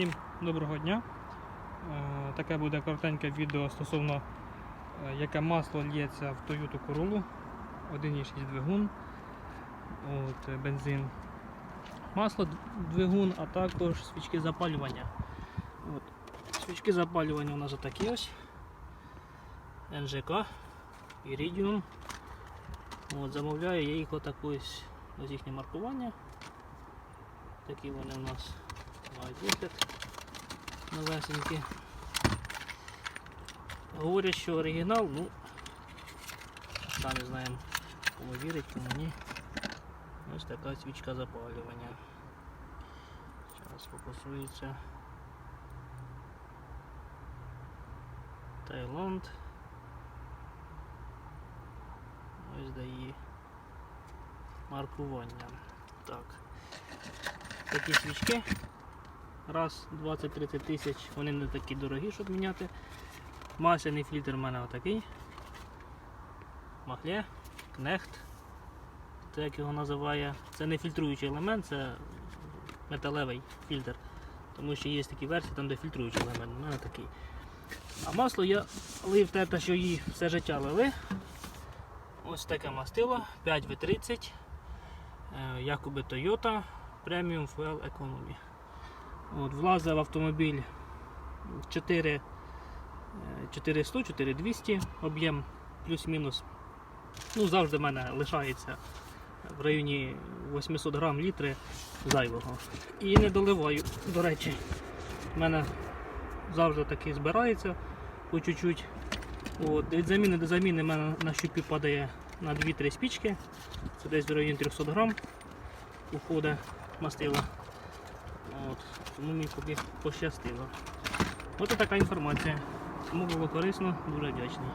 Всім доброго дня. Е, Таке буде коротеньке відео стосовно е, яке масло лється в Toyota Corolla 1.6 двигун, от, е, бензин, масло двигун, а також свічки запалювання. От. Свічки запалювання у нас отакі ось. НЖК, Iridium. От, замовляю я їх отаку ось, ось їхнє маркування. Такі вони у нас мають вигляд новесенькі. Говорять, що оригінал, ну самі знаємо, кому вірить, кому ні. Ось така свічка запалювання. Зараз фокусується. Таїланд. Ось дає маркування. Так. Такі свічки. Раз 20-30 тисяч, вони не такі дорогі, щоб міняти. Масляний фільтр у мене отакий. Махле, кнехт. Це як його називає. Це не фільтруючий елемент, це металевий фільтр. Тому що є такі версії, там де фільтруючий елемент. У мене такий. А масло я лив те, що її все життя лили. Ось таке мастило 5В30. е, Якоби Toyota Premium Fuel Economy. От, влазив автомобіль 4, е, 400, 4200, об'єм плюс-мінус. Ну, завжди в мене лишається в районі 800 грам літри зайвого. І не доливаю, до речі. в мене завжди такий збирається по чуть-чуть. От, від заміни до заміни в мене на щупі падає на 2-3 спічки. Це десь в районі 300 грам уходить мастила. От, тому мені поки пощастило. Ось така інформація. Тому було корисно, дуже вдячний.